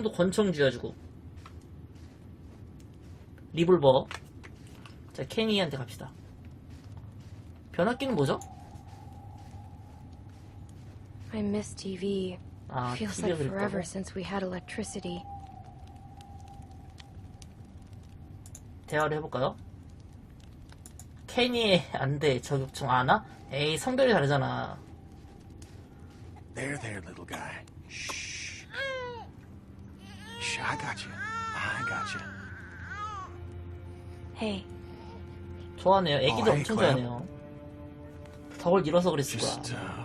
총도 권총 쥐어주고 리볼버 자 케니한테 갑시다 변압기는 뭐죠? I miss TV. 아 Feels like forever since we had electricity. 대화를 해볼까요? 케니 안돼 저격총 아나? 에이 성별이 다르잖아 There, there, little guy. Shh. Shh, I got you. I got you. Hey, 좋아하네요 애기도 어, 엄청 에이, 좋아하네요 덕을 잃어서 그랬을 거야 Just uh,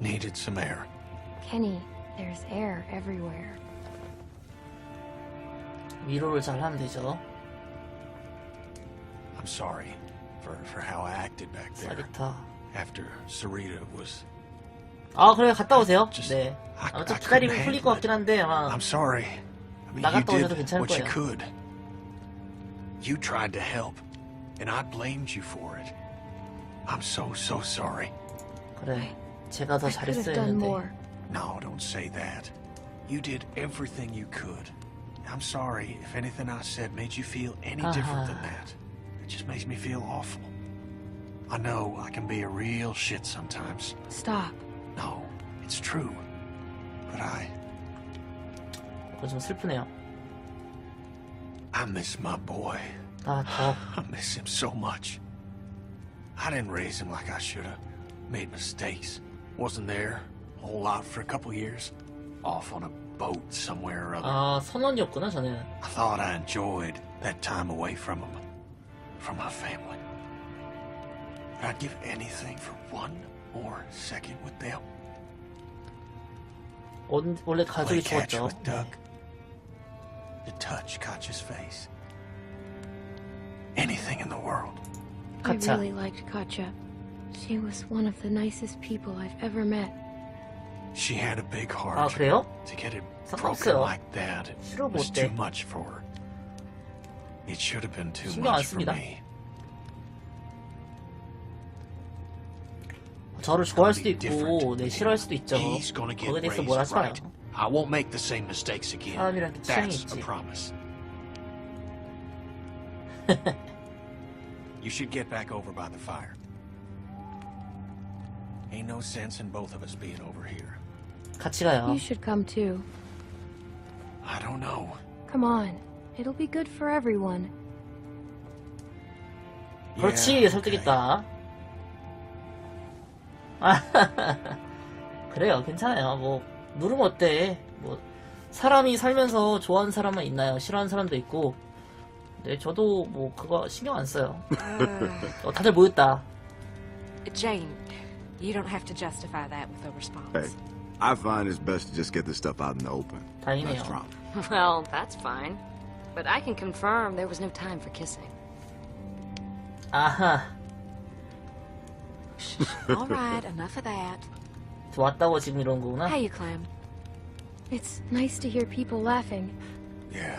needed some air. Kenny, there's air everywhere. 위로를 잘 하면 되죠 I'm sorry for for how I acted back there 사기타 after Sarita was. 아 그래 갔다 오세요 just- 네 I- 아마 좀 I 기다리면 couldn't 풀릴 것 handle 같긴 한데 아마 I'm sorry. I mean, you 나갔다 오셔도 did 괜찮을 what you 거예요. could. You tried to help, and I blamed you for it. I'm so so sorry. 그래 제가 더 I could have 잘했어야 done 했는데 more. No, don't say that. You did everything you could. I'm sorry if anything I said made you feel any different than Uh-huh. that. It just makes me feel awful. I know I can be a real shit sometimes. Stop. No, it's true. But I 그거 좀 슬프네요 I miss my boy. 아더 I miss him so much. I didn't raise him like I should have. Made mistakes. Wasn't there a whole lot for a couple years. Off on a boat somewhere or other. 아 선원이었구나 저는 I thought I enjoyed that time away from him, from my family. But I'd give anything for one more second with them. 원- 원래 Play 가족이 catch 좋았죠 with Doug. To touch Katja's face. Anything in the world. I Katja. really liked Katja. She was one of the nicest people I've ever met. She had a big heart. 아 그래요? To get it 상관없어요. broken like that it 싫어 was 못 too 돼. much for her. It should have been too 신경 안 much for 씁니다. me. 저를 좋아할 수도 Be different 있고 네 with 싫어할 him. 수도 있죠 He's gonna get 거기에 대해서 raised 뭘 하지 마요 right. I won't make the same mistakes again. 사람이란 게 취향이 That's 있지. a promise. you should get back over by the fire. Ain't no sense in both of us being over here. 같이 가요 You should come too. I don't know. Come on. It'll be good for everyone. 그렇지 Yeah, 설득했다 아, 그래요 괜찮아요 뭐 누르면 어때 뭐 사람이 살면서 좋아하는 사람만 있나요 싫어하는 사람도 있고 네 저도 뭐 그거 신경 안 써요 어, 다들 모였다 Jane, you don't have to justify that with a response. Hey, I find it's best to just get this stuff out in the open. 다행이네요 Less drama. Well, that's fine. But I can confirm there was no time for kissing. 아하 All right, enough of that. 왔다고 지금 이런 거구나 How you, Clem? It's nice to hear people laughing. Yeah,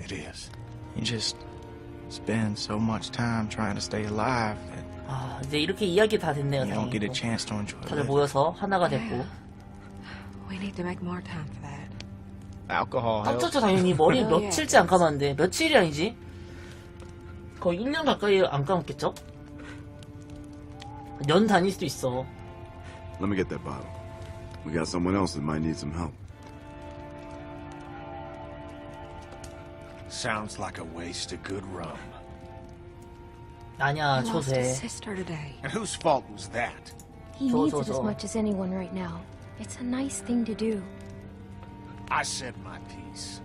it is. You just spend so much time trying to stay alive that 아 이제 이렇게 이야기 다 됐네요 you don't get a 다행히 chance to enjoy 다들 life. 모여서 하나가 됐고 We need to make more time for that. Alcohol helps. 깜짝죠 당연히 머리 어, 예. 며칠째 안 감았는데 며칠이 아니지 거의 1년 가까이 안 감았겠죠? 년 단일 수도 있어 Let me get that bottle. We got someone else that might need some help. Sounds like a waste of good rum. 아니야 He lost his 조세 sister today. And whose fault was that? He So, needs so, it as so. much as anyone right now. It's a nice thing to do. I said my piece.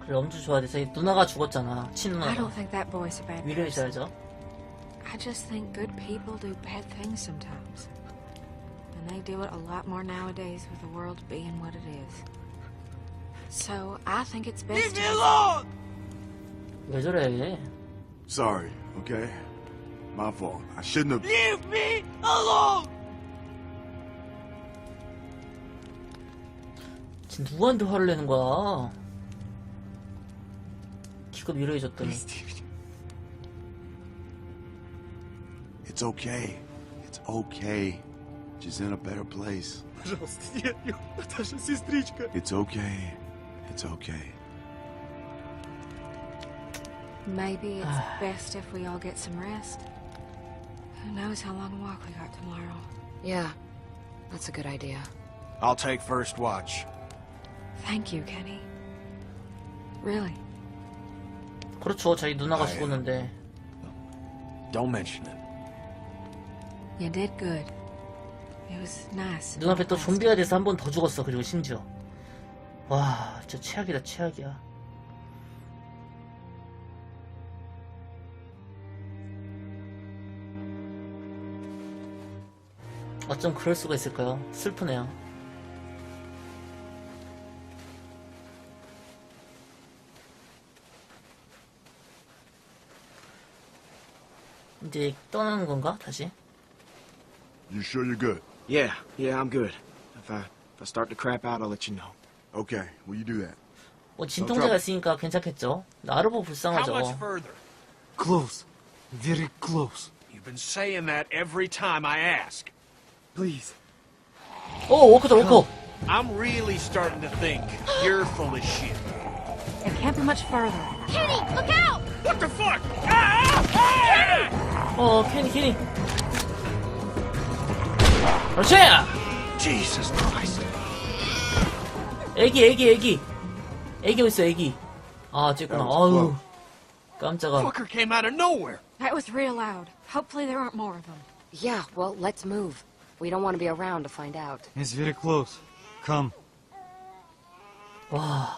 그래 엄청 좋아야 돼서 누나가 죽었잖아 I 친누나가 don't think that boy's a bad person. 위로해줘야죠 I just think good people do bad things sometimes. And they do it a lot more nowadays with the world being what it is. So I think it's best. to- 왜 저래 Sorry, okay? My fault. I shouldn't have. 지금 누구한테 화를 내는 거야 기껏 위로해줬더니 It's okay. It's okay. She's in a better place. Пожалуйста, нет, нет, Наташа, сестричка. It's okay. It's okay. Maybe it's best if we all get some rest. Who knows how long a walk we got tomorrow? Yeah, that's a good idea. I'll take first watch. Thank you, Kenny. Really. 그렇죠. 자기 누나가 아, 예. 죽었는데. Don't mention it. You did good. It was nice. 눈앞에 또 좀비가 돼서 한 번 더 죽었어. 그리고 심지어. 와, 진짜 최악이다, 최악이야. 어쩜 그럴 수가 있을까요? 슬프네요. 이제 떠나는 건가? 다시? You sure you're good? Yeah, yeah, I'm good. If I if I start to crap out, I'll let you know. Okay, will you do that? 뭐 진통제가 있으니까 괜찮겠죠? 나르보 How 불쌍하죠. much further? Close. Very close. You've been saying that every time I ask. Please. 오, 워커다, 워커! I'm really starting to think you're full of shit. It can't be much further. Kenny, look out! What the fuck? Ah! Ah! 어, 캐니, 캐니. 그렇지! Jesus Christ. 애기, 애기, 애기. 애기 어딨어, 애기. 아, was 아유. 깜짝아. Fucker came out of nowhere. That was real loud. Hopefully there aren't more of them. Yeah, well, let's move. We don't want to be around to find out. It's very close. Come. 와.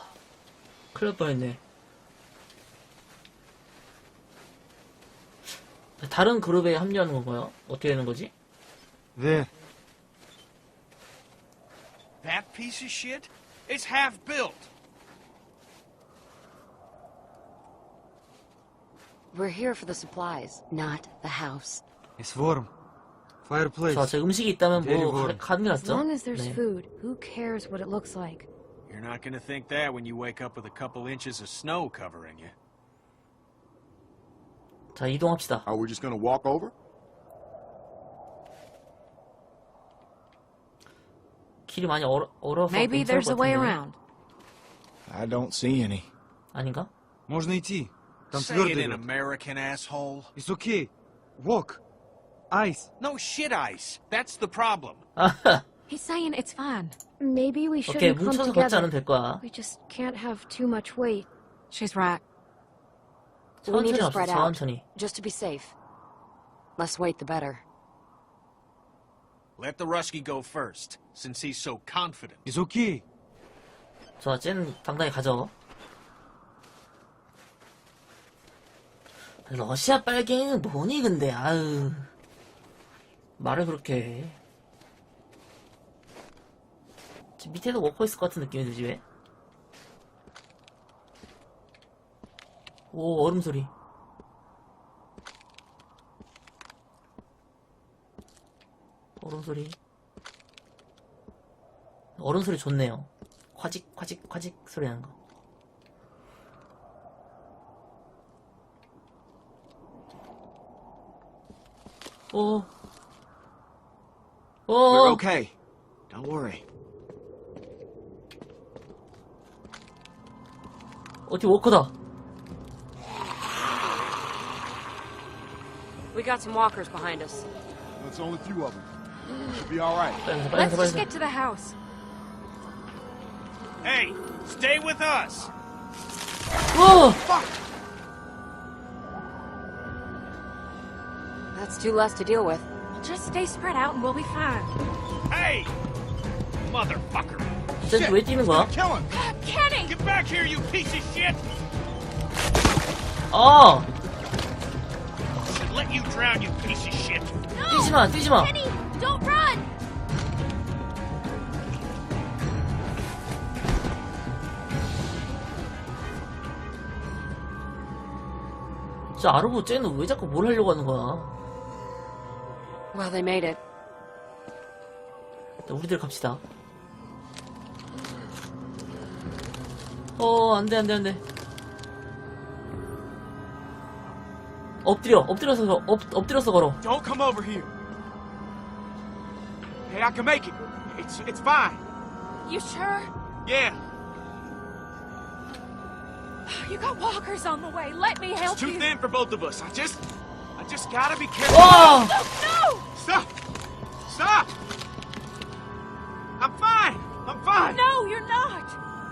큰일 날 뻔했네. 다른 그룹에 합류하는 건가요? 어떻게 되는 거지? There. That piece of shit? It's half built. We're here for the supplies, not the house. It's warm. Fireplace. 자, 제 음식이 있다면 뭐, 데리고 가, 가는 게 As 낫죠? long as there's 네. food, who cares what it looks like? You're not gonna think that when you wake up with a couple inches of snow covering you. 자, 이동합시다. Are we just gonna walk over? 길이 많이 얼어, 얼어서 Maybe 괜찮을 there's a 것 way 같은데. around. I don't see any. 아닌가? Можно идти. Там Say it твердый in лед. American, asshole. It's okay. Walk. Ice. No shit ice. That's the problem. 아하. He's saying it's fine. Maybe we 오케이, shouldn't come 뭉쳐서 걷지 않으면 together. 될 거야. We just can't have too much weight. She's right. We need 천천히 to 합시다, spread out, 천천히. just to be safe. Less weight, the better. Let the Rusky go first, since he's so confident. It's okay. 자, 쟤는 당당히 가죠. 러시아 빨갱이는 뭐니, 근데, 아유. 말을 그렇게 해. 지금 밑에도 워커 있을 것 같은 느낌이 들지, 왜? 오, 얼음 소리. 얼음 소리. 얼음 소리 좋네요. 과직, 과직, 과직 소리 나는 거. 오. We're 오. okay. Don't worry. 어디 워커다. We got some walkers behind us. It's only a few of them. Should be all right. 빨리 가자, 빨리 Let's 가자, 빨리 just 가자. get to the house. Hey, stay with us. 오! That's two less to deal with. Just stay spread out and we'll be fine. Hey, motherfucker. 쟤왜 뛰는 거야? Kill him. Kenny! Get back here, you piece of shit. 아! Should let you drown, you piece of shit. 뛰지 마, 뛰지 마. Kenny, 진짜 아르고 쟤는 왜 자꾸 뭘 하려고 하는 거야? Well, they made it. 자, 우리들 갑시다. 어, 안 돼, 안 돼, 안 돼. 엎드려, 엎드려서 걸어, 엎, 엎드려서 걸어. Don't come over here. Hey, I can make it. It's it's fine. You sure? Yeah, You got walkers on the way. Let me help it's too you. thin for both of us. I just I just gotta be careful. 와! No! Stop! Stop! I'm fine. I'm fine. No, you're not.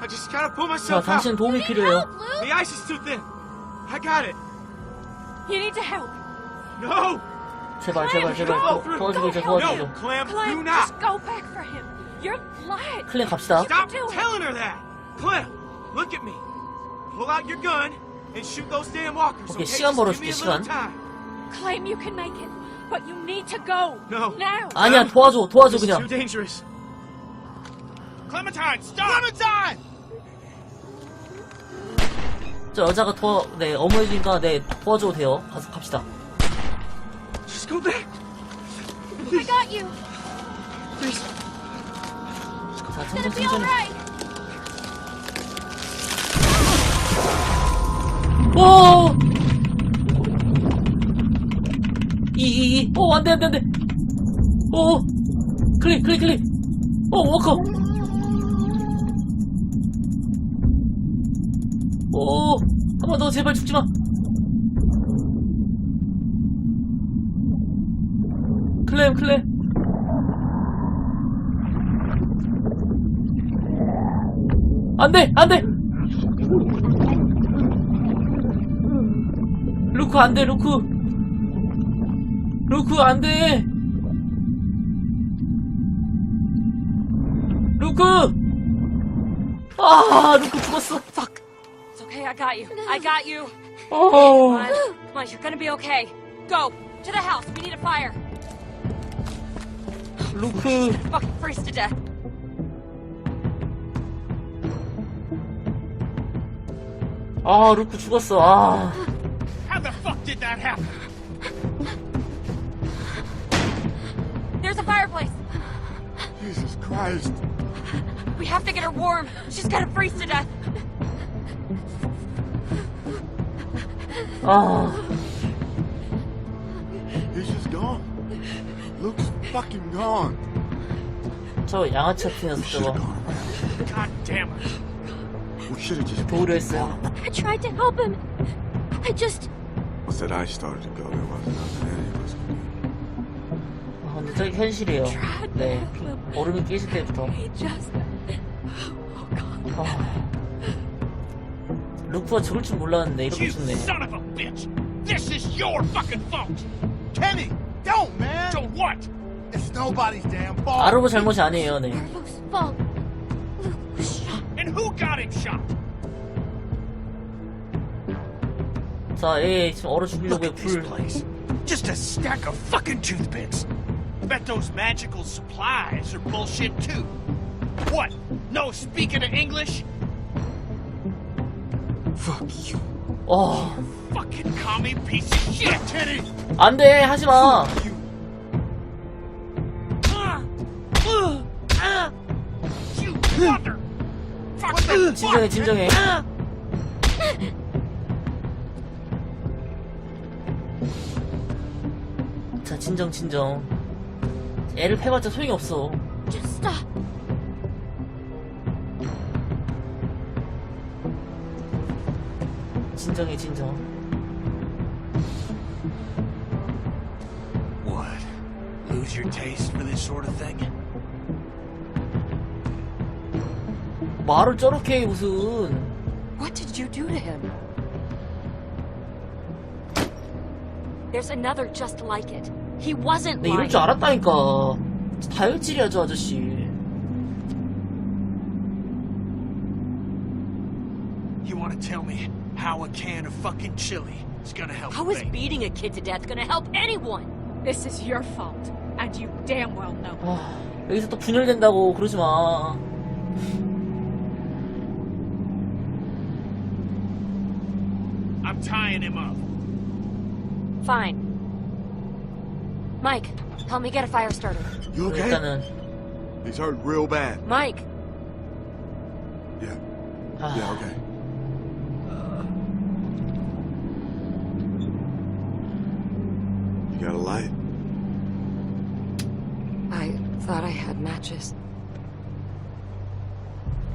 I just gotta pull 자, myself out. 당신 도움이 필요해요. Help, Luke. The ice is too thin. I got it. You need to help. No. 제발, 제발, 제발. Go 도, through. 도와주고 있어, No, 도와주고. Clem, do Clem, not. just go back for him. You're lying. 클랜 갑시다. Stop do it. telling her that. Clem, look at me. Pull out your gun and shoot those damn walkers. 오케이, okay? 시간 벌어줄게, 시간. Claim you can make it, but you need to go. No. Now. 아니야, 도와줘, 도와줘, is too 그냥. dangerous. Clementine, stop! Clementine! 저 여자가 도와, 네, 어머니니까, 네, 도와줘도 돼요. 가서 갑시다. Just go back. I got you. 자, It's 천천히, 천천히. 오! 이, 이, 이. 오, 안 돼, 안 돼, 안 돼. 오! 클릭, 클릭, 클릭. 오, 워커. 오! 한 번 더, 제발 죽지 마. 클램, 클램. 안 돼, 안 돼! 루크 안 돼, 루크. 루크 안 돼. 루크. 아, 루크 죽었어. Fuck. It's okay, I got you. I got you. 어. Come on, come on, you're gonna be okay. Go to the house. We need a fire. 루크. Fucking freeze to death. 아, 루크 죽었어. 아. How the fuck did that happen? There's a fireplace. Jesus Christ. We have to get her warm. She's gonna freeze to death. 아. He's just gone. Luke's fucking gone. 저 양아치 같은 We 녀석 should have 저거. gone around. God damn it. We should have just 도우려 했어요. I tried to help him. I just. Wasn't nothing any of us could do. 아, 근데 저게 현실이에요. 네. 얼음이 깨질 때부터. He just. Oh God. 아. 루크가 죽을 줄 몰랐는데 이렇게 You 죽네. son of a bitch! This is your fucking fault! Kenny, don't, man. So what? It's nobody's damn fault. 아르보 잘못이 아니에요, 네. Luke's fault. Luke was shot. And who got him shot? 자, 얘 지금 얼어 죽이려고 해, 불. Just a stack of fucking toothpicks. Bet those magical supplies are bullshit too. What? No speaking of English? Fuck you. 어, Fucking commie piece of shit! Teddy! 안 돼, 하지 마. You mother! 진정해! 진정해. 진정, 진정. 애를 패봤자 소용이 없어. Just stop. 진정해, 진정. What? Lose your taste for this sort of thing? 말을 저렇게 해, 무슨. What did you do to him? There's another just like it. He wasn't 내 이럴 lying. 줄 알았다니까. 다혈질이야, 저 아저씨. You want to tell me how a can of fucking chili is gonna help How is me? beating a kid to death gonna help anyone? This is your fault, and you damn well know. it. 아, 여기서 또 분열된다고 그러지 마. I'm tying him up. Fine. Mike, help me get a fire starter. You okay? 일단은 He's hurt real bad. Mike, Yeah. 아, Yeah, okay. You got a light? I thought I had matches.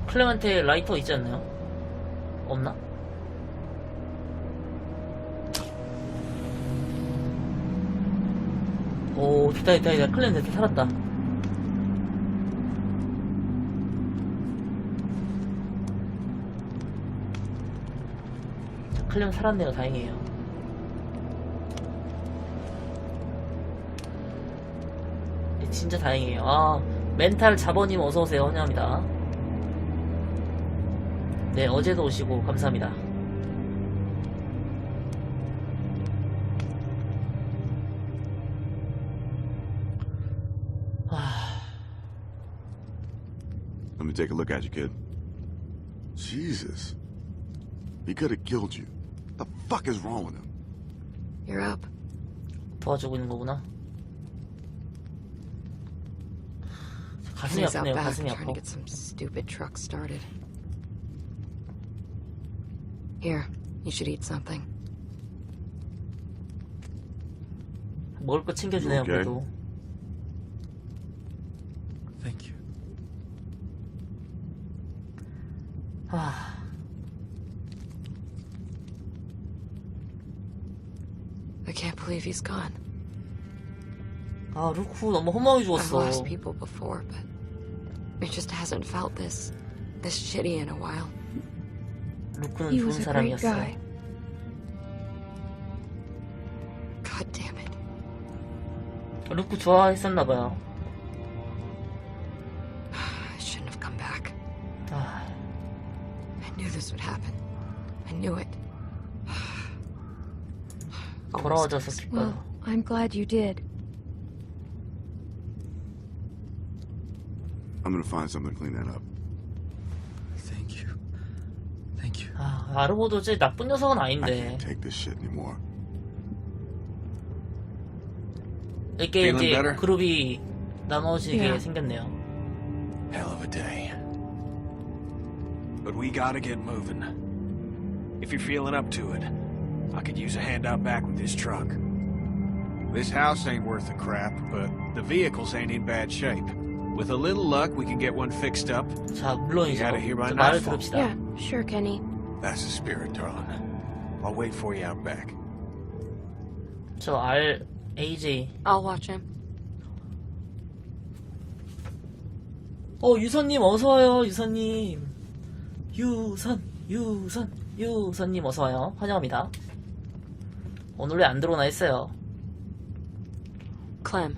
클렘한테 라이터 있지 않나요? 없나? 오, 됐다, 됐다, 됐다. 클렘 됐다, 살았다. 클렘 살았네요, 다행이에요. 네, 진짜 다행이에요. 아, 멘탈 자버님 어서오세요. 환영합니다. 네, 어제도 오시고, 감사합니다. me take a look at you, kid. Jesus. He could have killed you. The fuck is wrong with him? You're up. 도와주고 있는 거구나. 가슴이 He's out 아프네요, back 가슴이 trying 아파. to get some stupid truck started. Here, you should eat something. 먹을 거 챙겨주네요, 오케이. 그래도. Thank you. 아, I can't believe he's gone. 아, 루쿠 너무 허무하게 I've 죽었어. lost people before, but it just hasn't felt this this shitty in a while. 루쿠는 He 좋은 was a great 사람이었어. guy. God damn it. 루쿠 좋아했었나봐요. Almost 돌아와줘서 guys. 기뻐요. Well, I'm glad you did. I'm gonna find something to clean that up. Thank you. Thank you. 아, 아르보도 제 나쁜 녀석은 I 아닌데. can't take this shit anymore. 이렇게 Feeling 이제 better? 그룹이 나눠지게 Yeah. 생겼네요. Hell of a day. But we gotta get moving. If you're feeling up to it, I could use a hand out back with this truck. This house ain't worth a crap, but the vehicles ain't in bad shape. With a little luck, we can get one fixed up. 자, 물론이죠. You gotta hear my 저 말을 nightfall. 들읍시다. Yeah, sure, Kenny. That's the spirit, darling. I'll wait for you out back. 저 R, AJ. I'll watch him. 어, 유선님 어서와요, 유선님. 유선, 유선, 유선님 어서와요. 환영합니다. 오늘 왜 안 들어오나 했어요. Clem.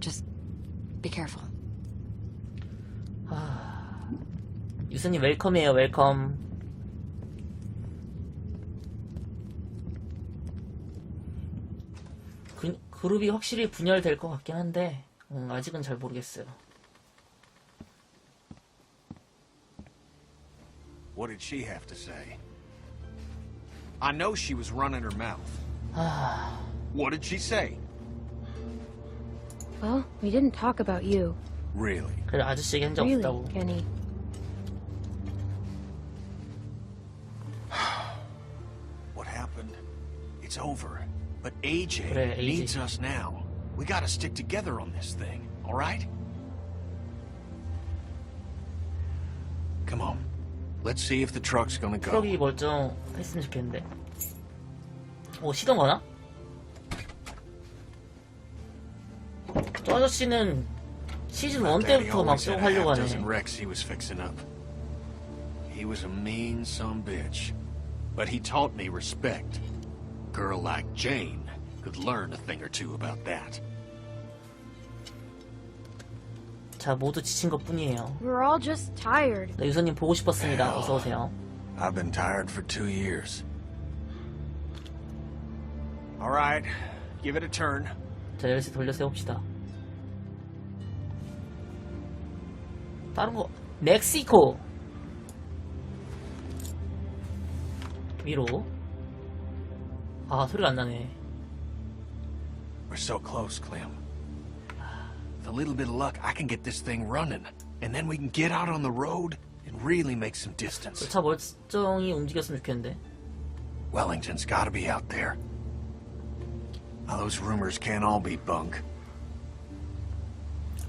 Just be careful. 아, 유선님 웰컴이에요, 웰컴. 그, 그룹이 확실히 분열될 것 같긴 한데, 음, 아직은 잘 모르겠어요. What did she have to say? I know she was running her mouth. what did she say? Well, we didn't talk about you. Really? Really, Kenny. what happened? It's over. But AJ, needs us now. We gotta stick together on this thing, alright? Let's see if the truck's gonna go. 트럭이 멀쩡했으면 좋겠는데. 오, 시동 거나? 저 아저씨는 시즌 1 Daddy 때부터 막 always 쭉 had a 하려고 half 하네. dozen wrecks he was fixing up. He was a mean some bitch. But he taught me respect. Girl like Jane could learn a thing or two about that. 자, 모두 지친 것 뿐이에요. We were all just tired. 네, 유선님 보고 싶었습니다. 어서 오세요. I've been tired for two years. Alright, give it a turn. 자, 열쇠 돌려 세웁시다. 다른 거, 멕시코! 위로. 아, 소리가 안 나네. We're so close, Clem. With a little bit of luck, I can get this thing running. And then we can get out on the road and really make some distance. 차 멀쩡히 움직였으면 좋겠는데. Wellington's gotta be out there. Now, those rumors can't all be bunk.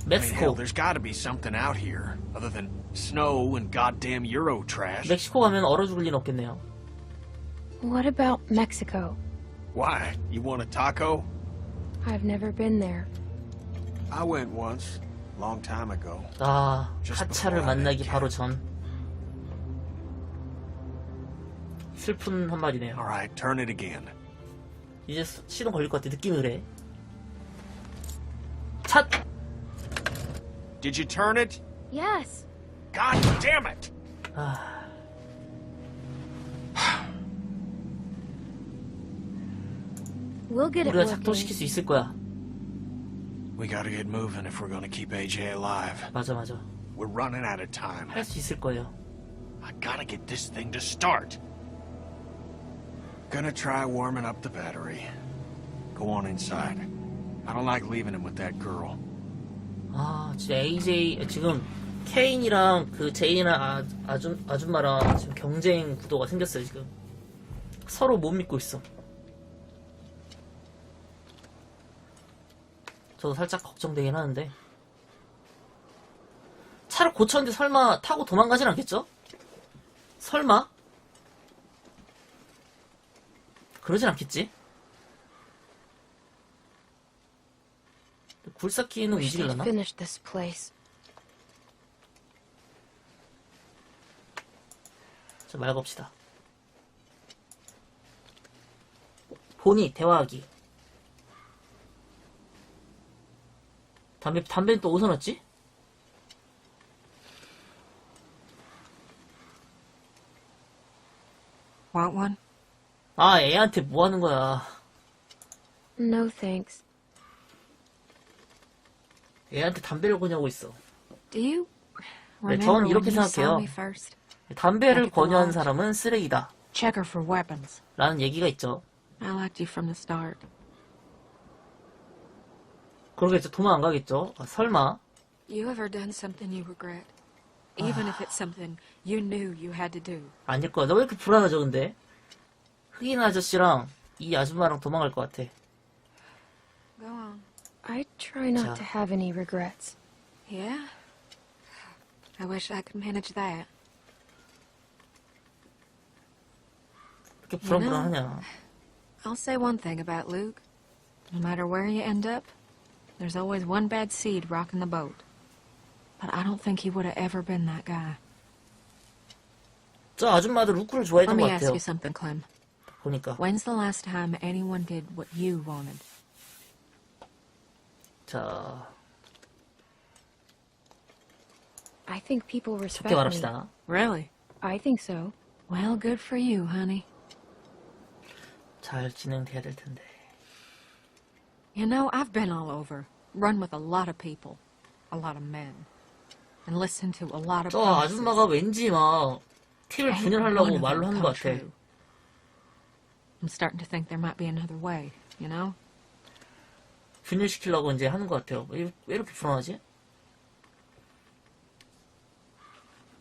I mean, hell, 멕시코. there's gotta be something out here other than snow and goddamn Euro trash. 멕시코 가면 얼어 죽을 리는 없겠네요. What about Mexico? Why? You want a taco? I've never been there. I went once, long time ago. 아, Just 하차를 만나기 바로 전. 슬픈 한마디네요. All right, turn it again. 이제 수- 시동 걸릴 것 같아. 느낌이 그래. 차! Did you turn it? Yes. God damn it! 아, We'll get it 우리가 working. 작동시킬 수 있을 거야. We gotta get moving if we're gonna keep AJ alive. 맞아, 맞아. We're running out of time. 할 수 있을 거예요. I gotta get this thing to start. Gonna try warming up the battery. Go on inside. I don't like leaving him with that girl. 아, 진짜 AJ, 지금 케인이랑 그 제인이랑 아, 아줌, 아줌마랑 지금 경쟁 구도가 생겼어요, 지금. 서로 못 믿고 있어. 저도 살짝 걱정되긴 하는데. 차를 고쳤는데 설마 타고 도망가진 않겠죠? 설마? 그러진 않겠지? 굴삭기는 place. 자, 말 겁시다. 보니, 대화하기. 담배, 담배는 또 어디서 났지? Want one? 아, 애한테 뭐 하는 거야. No thanks. 애한테 담배를 권유하고 있어. Do you 네, remember 전 이렇게 you saw 생각해요. me first? 담배를 권유한 사람은 쓰레기다. Check her for weapons. 라는 얘기가 있죠. I liked you from the start. 그러겠죠. 도망 안 가겠죠. 아, 설마. You ever done something you regret? Even if it's something you knew you had to do. 아닐 거야. 너왜 이렇게 불안하죠, 근데? 흑인 아저씨랑 이 아줌마랑 도망갈 것 같아. Go on. I try not 자. to have any regrets. Yeah? I wish I could manage that. 이렇게 불안불안하냐. I'll say one thing about Luke. No matter where you end up, there's always one bad seed rocking the boat. But I don't think he would have ever been that guy. 저 아줌마도 루크를 Let 좋아했던 me 것 ask 같아요. you something, Clem. 보니까. When's the last time anyone did what you wanted? 자, I think people respect 좋게 me. 말합시다. Really? I think so. Well, good for you, honey. 잘 진행돼야 될 텐데. You know, I've been all over, run with a lot of people, a lot of men, and listened to a lot of 저 promises. 아줌마가 왠지 막 팀을 Ain't 분열하려고 one of 말로 them 하는 come 것 같아. true. I'm starting to think there might be another way, you know? 분열시키려고 이제 하는 것 같아요. 왜, 왜 이렇게 불안하지?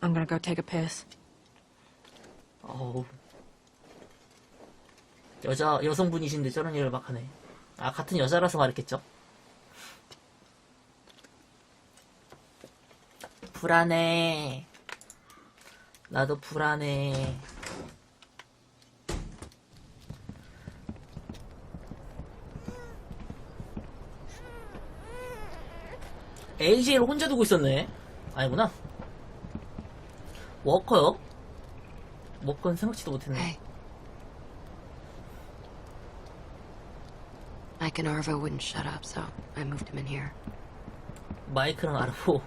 I'm gonna go take a piss. 어우. 여자, 여성분이신데 저런 일을 막 하네. 아, 같은 여자라서 말했겠죠? 불안해. 나도 불안해. AJ를 혼자 두고 있었네. 아니구나. 워커요? 워커는 생각지도 못했네. Mike and Arvo wouldn't shut up, so I moved him in here. 마이크랑 아르고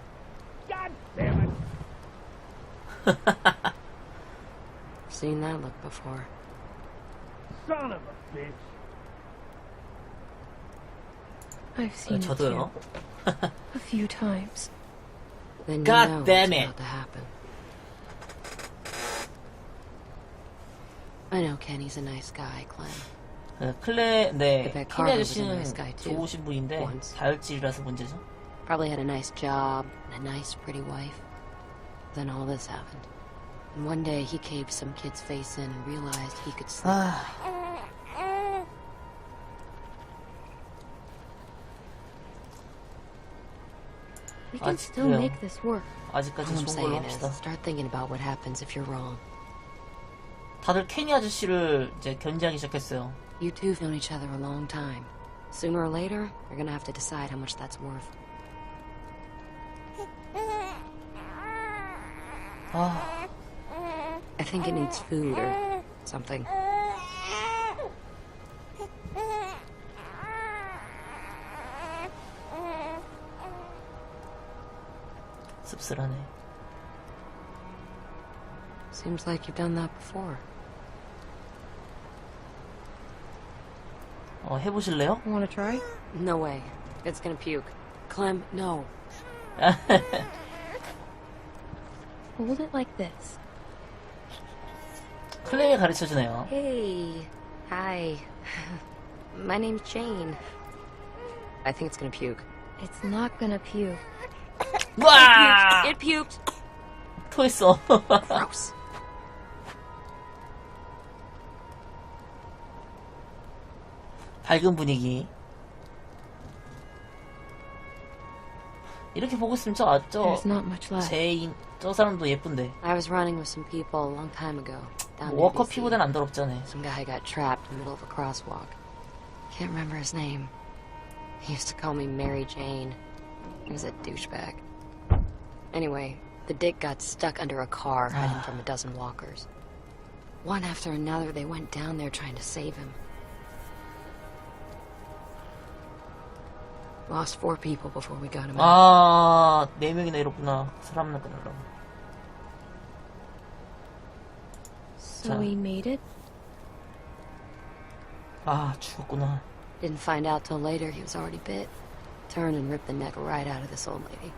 Seen that look before. Son of a bitch. I've seen it 저도요. too. A few times. Then you God know damn what's it. about to happen. I know Kenny's a nice guy, Clem. 네, 클레, 네, a 아저씨는. 좋으신 분인데. 다혈질이라서 문제죠. Probably had a nice job and a nice, pretty wife. Then all this happened. And one day he caved some kid's face in and realized he could slip. 아, We can Ah, still make this work. 아직까지 좋은 걸로 합시다. start thinking about what happens if you're wrong. 다들 케니 아저씨를 이제 견제하기 시작했어요. You two have known each other a long time. Sooner or later, you're gonna have to decide how much that's worth. 아, I think it needs food or something. 씁쓸하네. Seems like you've done that before. 어, 해보실래요? Want to try? No way. It's gonna puke. Clem, no. Hold it like this. 클레이 가르쳐주네요. Hey. Hi. My name's Jane. I think it's gonna puke. It's not gonna puke. 와! It puked! 토했어. Gross. 밝은 분위기. 이렇게 보고 있으면 저, 아, 저, There's not much left. 제인, 저 사람도 예쁜데. I was running with some people a long time ago. Down near 워커 DC. 피보단 안 더럽잖아. Some guy got trapped in the middle of a crosswalk. Can't remember his name. He used to call me Mary Jane. He was a douchebag. Anyway, the dick got stuck under a car hiding from a dozen walkers. One after another, they went down there trying to save him. Lost four people before we got him out. 아, 네 명이나 잃었구나. 사람을 끊으려고. So 자. we made it? 아, 죽었구나. Didn't find out till later he was already bit. Turned and ripped the neck right out of this old lady.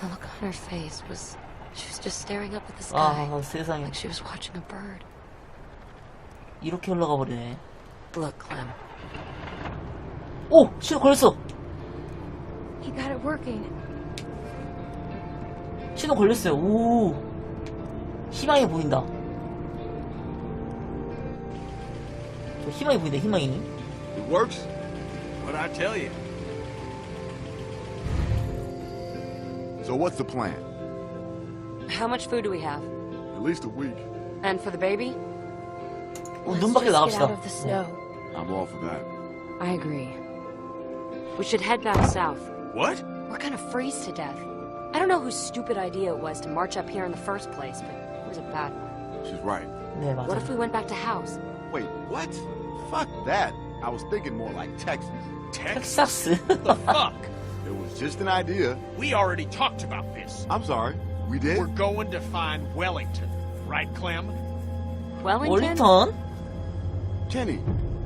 The look on her face was. She was just staring up at the sky. 아, 세상에. Like she was watching a bird. 이렇게 올라가 버리네. Look, Clem. 오! 신호 걸렸어! He got it working. 신호 걸렸어요. 오! 희망이 보인다. 저 희망이 보인다, 희망이. It works? What'd I tell you? So what's the plan? How much food do we have? At least a week. And for the baby? 어, Let's 눈 밖에 just get 나갑시다. out of the snow. I'm all for that. I agree. We should head back south. What? We're gonna freeze to death. I don't know whose stupid idea it was to march up here in the first place, but it was a bad one. She's right. What if we went back to house? Wait, what? Fuck that. I was thinking more like Texas. Texas? the fuck? It was just an idea. We already talked about this. I'm sorry. We did? We're going to find Wellington. Right, Clem? Wellington? Wellington? Kenny,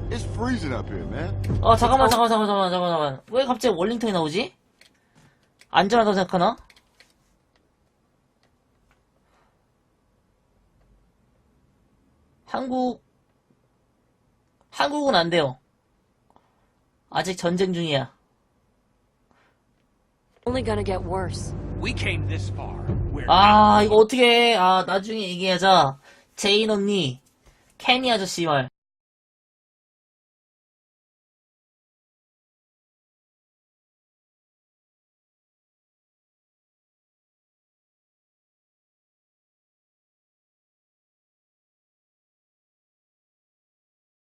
it's freezing up here, man. 어, 잠깐만, 잠깐만, 잠깐만, 잠깐만, 잠깐만. 왜 갑자기 월링턴이 나오지? 안전하다고 생각하나? 한국, 한국은 안 돼요. 아직 전쟁 중이야. Only gonna get worse. We came this far. We're 아, 이거 어떻게 해. 아, 나중에 얘기하자. 제인 언니, 케니 아저씨 말.